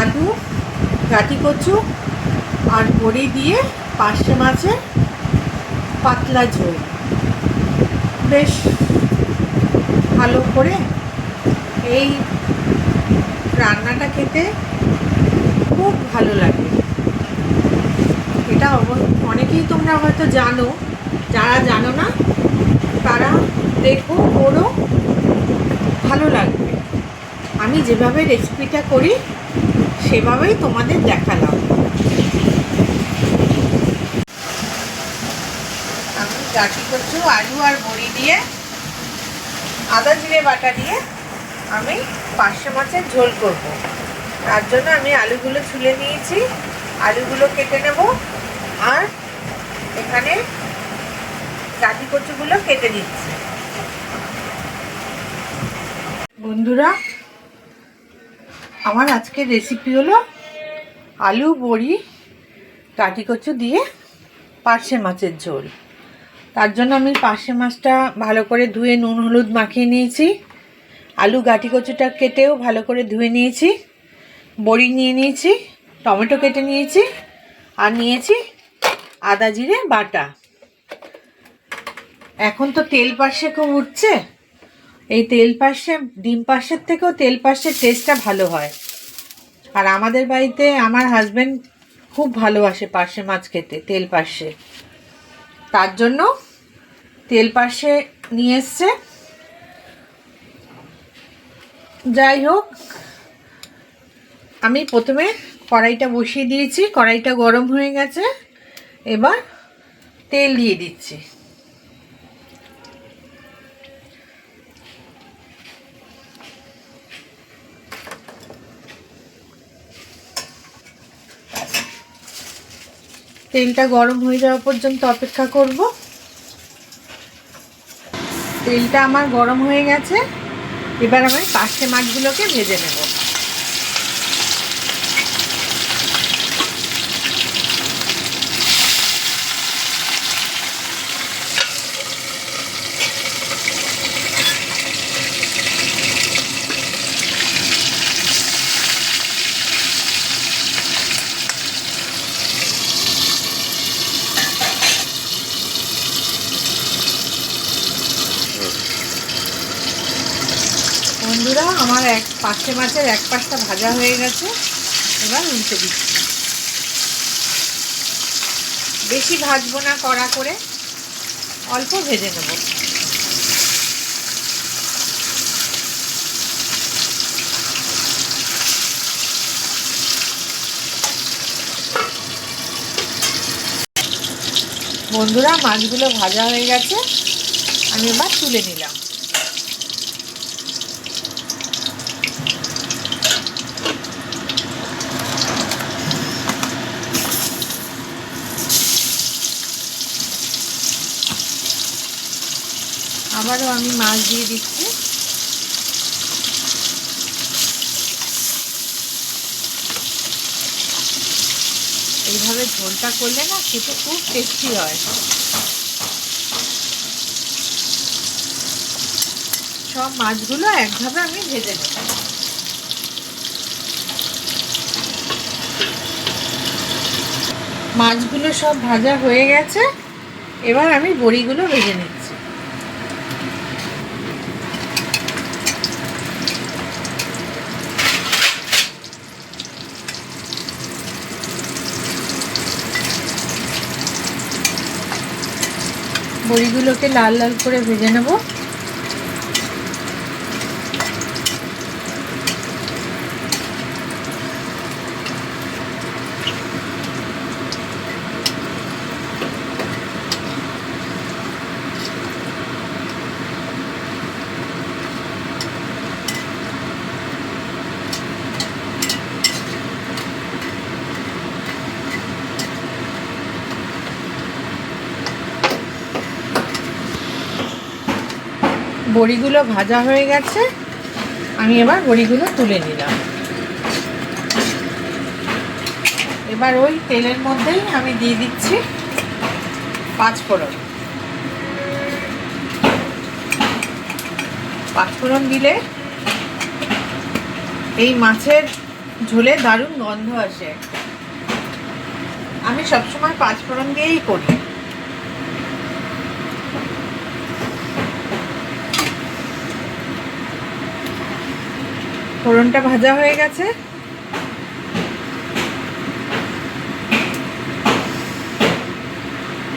আলু, গাটি কচু আর বড়ি দিয়ে পার্শে মাছের পাতলা ঝোল। বেশ ভালো করে এই রান্নাটা খেতে খুব ভালো লাগে। এটা অনেকেই তোমরা হয়তো জানো, যারা জানো না, তারা দেখো করো ভালো লাগবে। আমি যেভাবে রেসিপিটা করি, সেভাবেই তোমাদের দেখালাম। আমি গাঠি করছি আলু আর বড়ি দিয়ে আদা, জিরে বাটা দিয়ে আমি পার্শে মাছের ঝোল করব। তার জন্য আমি আলুগুলো ছুলে নিয়েছি। আলুগুলো কেটে নেব আর এখানে গাঠি কচুগুলো কেটে দিচ্ছি বন্ধুরা আমার আজকের রেসিপি হলো আলু, বড়ি, কাটি কচু দিয়ে পার্শে মাছের ঝোল। তার জন্য আমি পার্শে মাছটা ভালো করে ধুয়ে নুন, হলুদ মাখিয়ে নিয়েছি। আলু গাটি কচুটা কেটেও ভালো করে ধুয়ে নিয়েছি। বড়ি নিয়ে নিয়েছি, টমেটো কেটে নিয়েছি আর নিয়েছি আদা, জিরে, বাটা। এখন তো তেল পার্শে খুব উঠছে। এই তেল পার্শে ডিম পার্শের থেকেও তেল পার্শের টেস্টটা ভালো হয়। আর আমাদের বাড়িতে আমার হাজব্যান্ড খুব ভালোবাসে পার্শে মাছ খেতে, তেল পার্শে তার জন্য তেল পার্শে নিয়ে এসছে। যাই হোক, আমি প্রথমে কড়াইটা বসিয়ে দিয়েছি, কড়াইটা গরম হয়ে গেছে। এবার তেল দিয়ে দিচ্ছি। তেলটা গরম হয়ে যাওয়া পর্যন্ত অপেক্ষা করব। তেলটা আমার গরম হয়ে গেছে। এবার আমি পাশে মাছগুলোকে ভেজে নেব বন্ধুরা আমার পাশে মাছের এক পাশটা ভাজা হয়ে গেছে, এবার উল্টে দিচ্ছি। বেশি ভাজবো না কড়া করে, অল্প ভেজে নেব। বন্ধুরা, মাছগুলো ভাজা হয়ে গেছে, আমি এবার তুলে নিলাম। আবারও আমি মাছ দিয়ে দিচ্ছি। এইভাবে ঝোলটা করলে না খেতে খুব টেস্টি হয়। সব মাছগুলো একভাবে আমি ভেজে নেব। মাছগুলো সব ভাজা হয়ে গেছে। এবার আমি বড়িগুলো ভেজে নিচ্ছি। বড়িগুলোকে লাল লাল করে ভেজে নেব। বড়িগুলো ভাজা হয়ে গেছে, আমি এবার বড়িগুলো তুলে নিলাম। এবার ওই তেলের মধ্যেই আমি দিয়ে দিচ্ছি পাঁচফোড়ন। পাঁচফোড়ন দিলে এই মাছের ঝোলে দারুণ গন্ধ আসে। আমি সবসময় পাঁচ ফোড়ন দিয়েই করি। ফোড়নটা ভাজা হয়ে গেছে।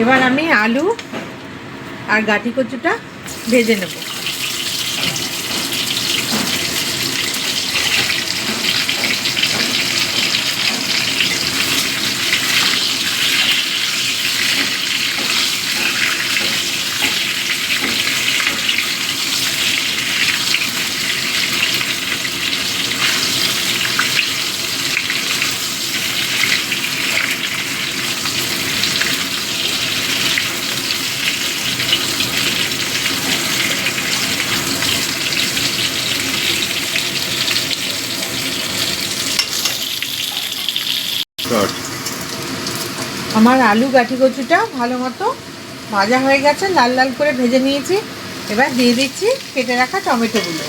এবার আমি আলু আর গাঠি কচুটা ভেজে নেব। আমার আলু গাঠি কচুটা ভালো মতো ভাজা হয়ে গেছে, লাল লাল করে ভেজে নিয়েছি। এবার দিয়ে দিচ্ছি কেটে রাখা টমেটোগুলো।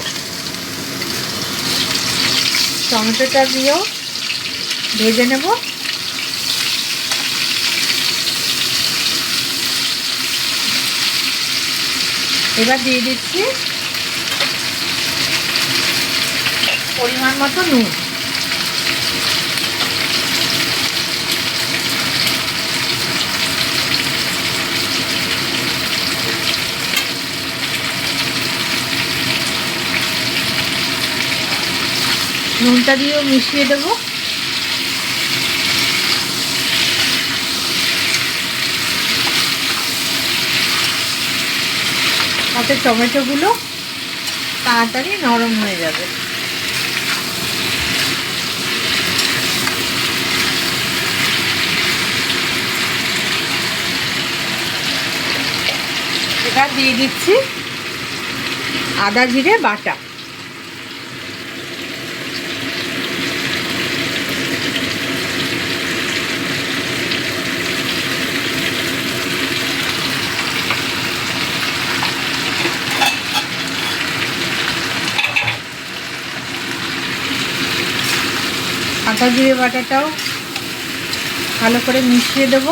টমেটোটা দিয়েও ভেজে নেব। এবার দিয়ে দিচ্ছি পরিমাণ মতো নুন। নুনটা দিয়েও মিশিয়ে দেবো। তাতে টমেটোগুলো তাড়াতাড়ি নরম হয়ে যাবে। এটা দিয়ে দিচ্ছি আদা জিরে বাটা। আদা জিরে বাটাটাও ভালো করে মিশিয়ে দেব।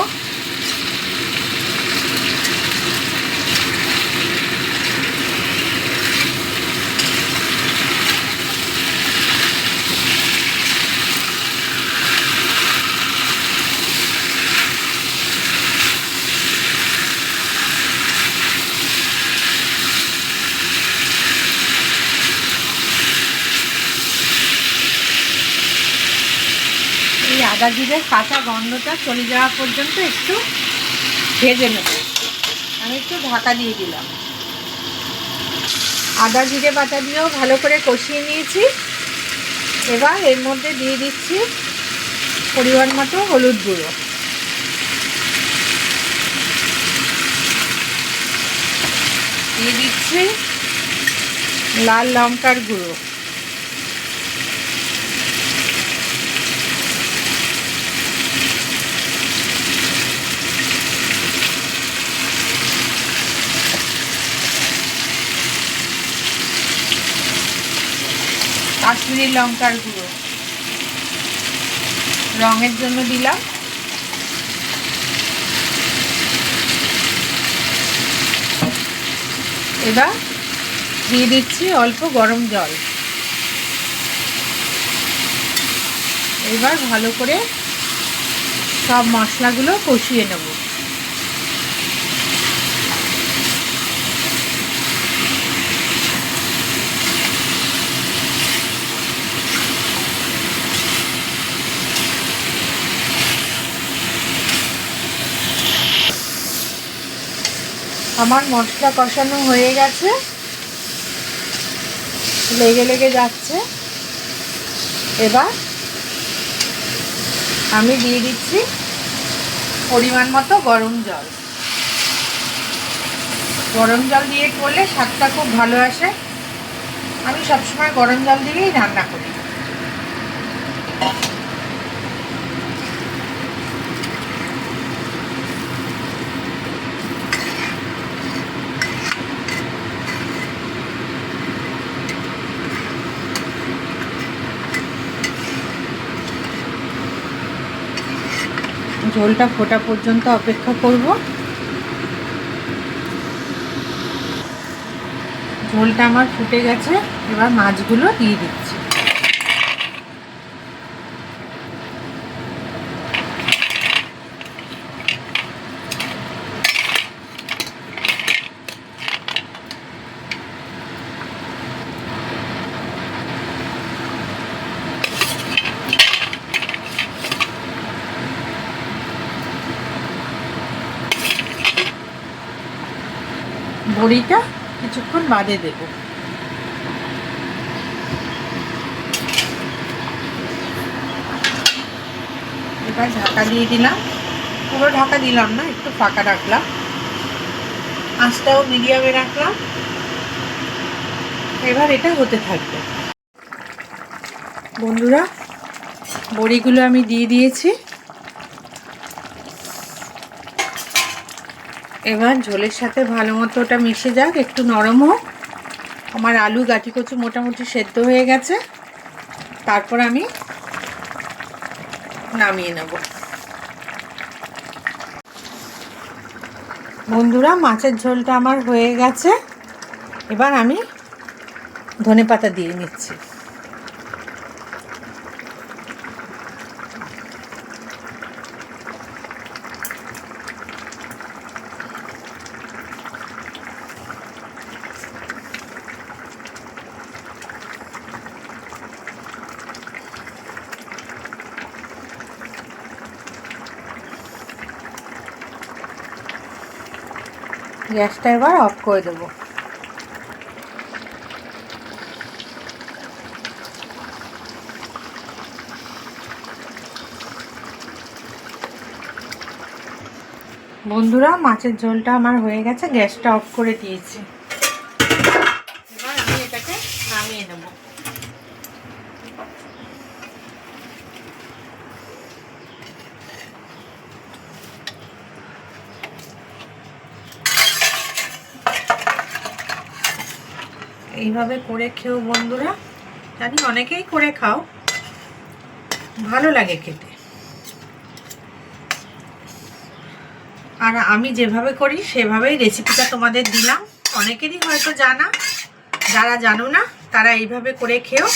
আদা জিরের কাঁচা গন্ধটা চলে যাওয়া পর্যন্ত একটু ভেজে নেব। আমি একটু ঢাকা দিয়ে দিলাম। আদা, জিরে বাটা দিয়েও ভালো করে কষিয়ে নিয়েছি। এবার এর মধ্যে দিয়ে দিচ্ছি পরিমাণ মতো হলুদ গুঁড়ো। দিয়ে দিচ্ছি লাল লঙ্কার গুঁড়ো। কাশ্মীরি লঙ্কার গুঁড়ো। রঙের জন্য দিলাম। এবার দিয়ে দিচ্ছি অল্প গরম জল। এবার ভালো করে সব মশলাগুলো কষিয়ে নেব। আমার মশলা কষানো হয়ে গেছে। লেগে লেগে যাচ্ছে। এবার আমি দিয়ে দিচ্ছি পরিমাণ মতো গরম জল। গরম জল দিয়ে করলে স্বাদটা খুব ভালো আসে। আমি সবসময় গরম জল দিয়েই রান্না করি। ঝোলটা ফোটা পর্যন্ত অপেক্ষা করব। ঝোলটা আমার ফুটে গেছে এবার মাছগুলো দিয়ে দিচ্ছি। বড়িটা কিছুক্ষণ বাদে দেব। এবার ঢাকা দিয়ে দিলাম। পুরো ঢাকা দিলাম না, একটু ফাঁকা রাখলাম। আঁচটাও মিডিয়ামে রাখলাম। এবার এটা হতে থাকবে। বন্ধুরা, বড়িগুলো আমি দিয়ে দিয়েছি। এবার ঝোলের সাথে ভালো মতো ওটা মিশে যাক, একটু নরম হোক। আমার আলু, গাটি কচু মোটামুটি সেদ্ধ হয়ে গেছে। তারপর আমি নামিয়ে নেব। বন্ধুরা, মাছের ঝোলটা আমার হয়ে গেছে। এবার আমি ধনে পাতা দিয়ে নিচ্ছি। গ্যাসটা এবার অফ করে দেবো। বন্ধুরা, মাছের ঝোলটা আমার হয়ে গেছে, গ্যাসটা অফ করে দিয়েছি এবার আমি এটাকে নামিয়ে নেব এইভাবে করে খেও বন্ধুরা। জানি অনেকেই করে খাও। ভালো লাগে খেতে। আর আমি যেভাবে করি, সেভাবেই রেসিপিটা তোমাদের দিলাম। অনেকেরই হয়তো জানা, যারা জানো না, তারা এইভাবে করে খেও।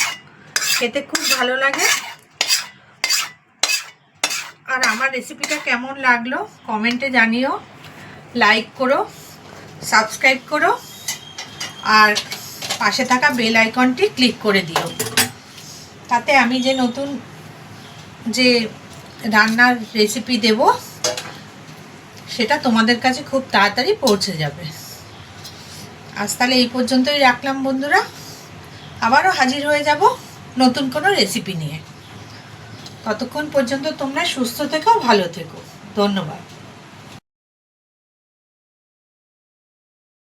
খেতে খুব ভালো লাগে। আর আমার রেসিপিটা কেমন লাগল কমেন্টে জানিও। লাইক করো সাবস্ক্রাইব করো। আর পাশে থাকা বেল আইকনটি ক্লিক করে দিও। তাতে আমি যে নতুন যে রান্নার রেসিপি দেব, সেটা তোমাদের কাছে খুব তাড়াতাড়ি পৌঁছে যাবে। আজ তাহলে এই পর্যন্তই রাখলাম বন্ধুরা। আবারও হাজির হয়ে যাব নতুন কোনো রেসিপি নিয়ে। ততক্ষণ পর্যন্ত তোমরা সুস্থ থেকো, ভালো থেকো। ধন্যবাদ।